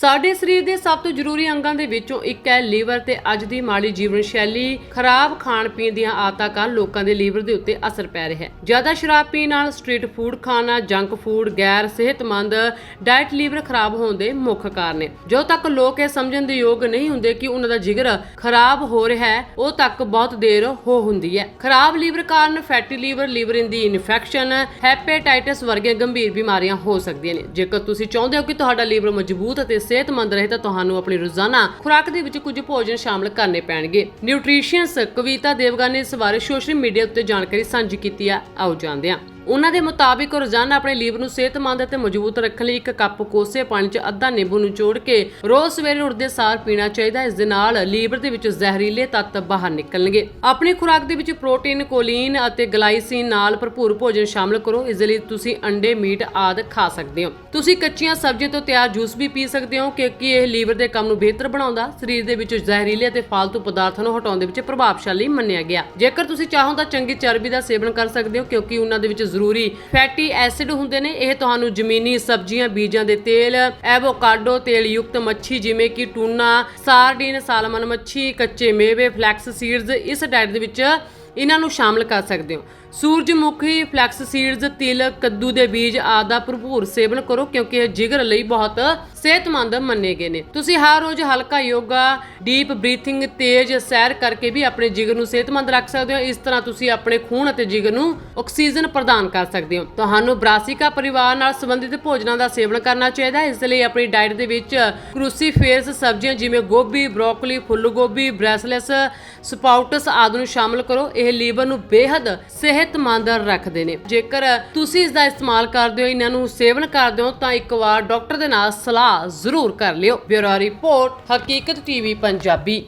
ਸਾਡੇ ਸਰੀਰ ਦੇ ਸਭ ਤੋਂ ਜ਼ਰੂਰੀ ਅੰਗਾਂ ਦੇ ਵਿੱਚੋਂ ਇੱਕ ਹੈ ਲੀਵਰ ਤੇ ਅੱਜ ਦੀ ਮਾੜੀ ਜੀਵਨ ਸ਼ੈਲੀ ਖਰਾਬ ਖਾਣ ਪੀਣ ਦੀਆਂ ਆਦਤਾਂ ਕਾਰਨ ਲੋਕਾਂ ਦੇ ਲੀਵਰ ਦੇ ਉੱਤੇ ਅਸਰ ਪੈ ਰਿਹਾ ਹੈ। ਜ਼ਿਆਦਾ ਸ਼ਰਾਬ ਪੀਣ ਨਾਲ ਸਟਰੀਟ ਫੂਡ ਖਾਣਾ, ਜੰਕ ਫੂਡ, ਗੈਰ ਸਿਹਤਮੰਦ ਡਾਈਟ ਲੀਵਰ ਖਰਾਬ ਹੋਣ ਦੇ ਮੁੱਖ ਕਾਰਨ ਨੇ। ਜੋ ਤੱਕ ਲੋਕ ਇਹ ਸਮਝਣ ਦੇ ਯੋਗ ਨਹੀਂ ਹੁੰਦੇ ਕਿ ਉਹਨਾਂ ਦਾ ਜਿਗਰ ਖਰਾਬ ਹੋ ਰਿਹਾ ਹੈ, ਉਹ ਤੱਕ ਬਹੁਤ ਦੇਰ ਹੋ ਹੁੰਦੀ ਹੈ। ਖਰਾਬ ਲੀਵਰ ਕਾਰਨ ਫੈਟੀ ਲੀਵਰ ਲੀਵਰ ਦੀ ਇਨਫੈਕਸ਼ਨ, ਹੈਪੇਟਾਈਟਿਸ ਵਰਗੀਆਂ ਗੰਭੀਰ ਬਿਮਾਰੀਆਂ ਹੋ ਸਕਦੀਆਂ ਨੇ। ਜੇਕਰ ਤੁਸੀਂ ਚਾਹੁੰਦੇ ਹੋ ਕਿ ਤੁਹਾਡਾ ਲੀਵਰ ਮਜ਼ਬੂਤ ਅਤੇ ਸਿਹਤਮੰਦ ਰਹੇ ਤਾਂ ਤੁਹਾਨੂੰ ਆਪਣੀ ਰੋਜ਼ਾਨਾ ਖੁਰਾਕ ਦੇ ਵਿੱਚ ਕੁਝ ਭੋਜਨ ਸ਼ਾਮਲ ਕਰਨੇ ਪੈਣਗੇ। ਨਿਊਟ੍ਰੀਸ਼ੀਅਨਸ ਕਵਿਤਾ ਦੇਵਗਨ ਨੇ ਇਸ ਬਾਰੇ ਸੋਸ਼ਲ ਮੀਡੀਆ ਉੱਤੇ ਜਾਣਕਾਰੀ ਸਾਂਝੀ ਕੀਤੀ ਹੈ ਆਓ ਜਾਣਦੇ ਹਾਂ। ਉਹਨਾਂ ਦੇ ਮੁਤਾਬਿਕ ਰੋਜ਼ਾਨਾ ਆਪਣੇ ਲੀਵਰ ਨੂੰ ਸਿਹਤਮੰਦ ਅਤੇ ਮਜ਼ਬੂਤ ਰੱਖਣ ਲਈ ਇੱਕ ਕੱਪ ਕੋਸੇ ਪਾਣੀ 'ਚ ਅੱਧਾ ਨਿੰਬੂ ਨਿਚੋੜ ਕੇ ਰੋਜ਼ ਸਵੇਰੇ ਉੱਠਦੇ ਸਾਰ ਪੀਣਾ ਚਾਹੀਦਾ। ਇਸ ਦੇ ਨਾਲ ਲੀਵਰ ਦੇ ਵਿੱਚ ਜ਼ਹਿਰੀਲੇ ਤੱਤ ਬਾਹਰ ਨਿਕਲਣਗੇ। ਆਪਣੀ ਖੁਰਾਕ ਦੇ ਵਿੱਚ ਪ੍ਰੋਟੀਨ, ਕੋਲੀਨ ਅਤੇ ਗਲਾਈਸੀਨ ਨਾਲ ਭਰਪੂਰ ਭੋਜਨ ਸ਼ਾਮਲ ਕਰੋ। ਇਸ ਲਈ ਤੁਸੀਂ ਅੰਡੇ, ਮੀਟ ਆਦਿ ਖਾ ਸਕਦੇ ਹੋ। ਤੁਸੀਂ ਕੱਚੀਆਂ ਸਬਜ਼ੀਆਂ ਤੋਂ ਤਿਆਰ ਜੂਸ ਵੀ ਪੀ ਸਕਦੇ ਹੋ, ਕਿਉਂਕਿ ਇਹ ਲੀਵਰ ਦੇ ਕੰਮ ਨੂੰ ਬਿਹਤਰ ਬਣਾਉਂਦਾ। ਸਰੀਰ ਦੇ ਵਿੱਚ ਜ਼ਹਿਰੀਲੇ ਅਤੇ ਫਾਲਤੂ ਪਦਾਰਥਾਂ ਨੂੰ ਹਟਾਉਣ ਦੇ ਵਿੱਚ ਪ੍ਰਭਾਵਸ਼ਾਲੀ ਮੰਨਿਆ ਗਿਆ। ਜੇਕਰ ਤੁਸੀਂ ਚਾਹੋ ਤਾਂ ਚੰਗੀ ਚਰਬੀ ਦਾ ਸੇਵਨ ਕਰ ਸਕਦੇ ਹੋ, ਕਿਉਂਕਿ ਉਹਨਾਂ ਦੇ ਵਿੱਚ ਜ਼ਰੂਰੀ। ਫੈਟੀ ਐਸਿਡ ਹੁੰਦੇ ਨੇ, ਇਹ ਤੁਹਾਨੂੰ ਜ਼ਮੀਨੀ ਸਬਜ਼ੀਆਂ, ਬੀਜਾਂ ਦੇ ਤੇਲ, ਐਵੋਕਾਡੋ ਤੇਲ ਯੁਕਤ ਮੱਛੀ, ਜਿਵੇਂ ਕਿ ਟੂਨਾ, ਸਾਰਡੀਨ, ਸਾਲਮਨ ਮੱਛੀ, ਕੱਚੇ ਮੇਵੇ, ਫਲੈਕਸ ਸੀਡਜ਼, ਇਸ ਡਾਈਟ ਦੇ ਵਿੱਚ ਇਹਨਾਂ ਨੂੰ ਸ਼ਾਮਲ ਕਰ ਸਕਦੇ ਹੋ। ਸੂਰਜਮੁਖੀ ਫਲੈਕਸ ਸੀਡਜ਼ ਤਿਲ ਕੱਦੂ ਦੇ ਬੀਜ ਆਦਿ ਦਾ ਭਰਪੂਰ ਸੇਵਨ ਕਰੋ ਕਿਉਂਕਿ ਇਹ ਜਿਗਰ ਲਈ ਬਹੁਤ ਸਿਹਤਮੰਦ ਮੰਨੇ ਗਏ ਨੇ। ਤੁਸੀਂ ਹਰ ਰੋਜ਼ ਹਲਕਾ ਯੋਗਾ, ਡੀਪ ਬਰੀਥਿੰਗ, ਤੇਜ਼ ਸੈਰ ਕਰਕੇ ਵੀ ਆਪਣੇ ਜਿਗਰ ਨੂੰ ਸਿਹਤਮੰਦ ਰੱਖ ਸਕਦੇ ਹੋ। ਇਸ ਤਰ੍ਹਾਂ ਤੁਸੀਂ ਆਪਣੇ ਖੂਨ ਅਤੇ ਜਿਗਰ ਨੂੰ ਆਕਸੀਜਨ ਪ੍ਰਦਾਨ ਕਰ ਸਕਦੇ ਹੋ। ਤੁਹਾਨੂੰ ਬ੍ਰਾਸਿਕਾ ਪਰਿਵਾਰ ਨਾਲ ਸੰਬੰਧਿਤ ਭੋਜਨਾਂ ਦਾ ਸੇਵਨ ਕਰਨਾ ਚਾਹੀਦਾ। ਹੈ ਇਸ ਲਈ ਆਪਣੀ ਡਾਈਟ ਦੇ ਵਿੱਚ ਕਰੂਸੀਫੇਰਸ, ਸਬਜ਼ੀਆਂ ਜਿਵੇਂ ਗੋਭੀ, ਬ੍ਰੋਕਲੀ ਫੁੱਲ ਗੋਭੀ ਬ੍ਰੈਸਲੈਸ, ਸਪਾਊਟਸ ਆਦਿ ਨੂੰ ਸ਼ਾਮਲ ਕਰੋ। ਇਹ ਲੀਵਰ ਨੂੰ ਬੇਹੱਦ ਸਿਹਤਮੰਦ ਰੱਖਦੇ ਨੇ। ਜੇਕਰ ਤੁਸੀਂ ਇਸ ਦਾ ਇਸਤੇਮਾਲ ਕਰਦੇ ਹੋ, ਇਹਨਾਂ ਨੂੰ ਸੇਵਨ ਕਰਦੇ ਹੋ, ਤਾਂ ਇੱਕ ਵਾਰ ਡਾਕਟਰ ਦੇ ਨਾਲ ਸਲਾਹ ਜ਼ਰੂਰ ਕਰ ਲਿਓ। Bureau report, Haqeeqat TV, Punjabi.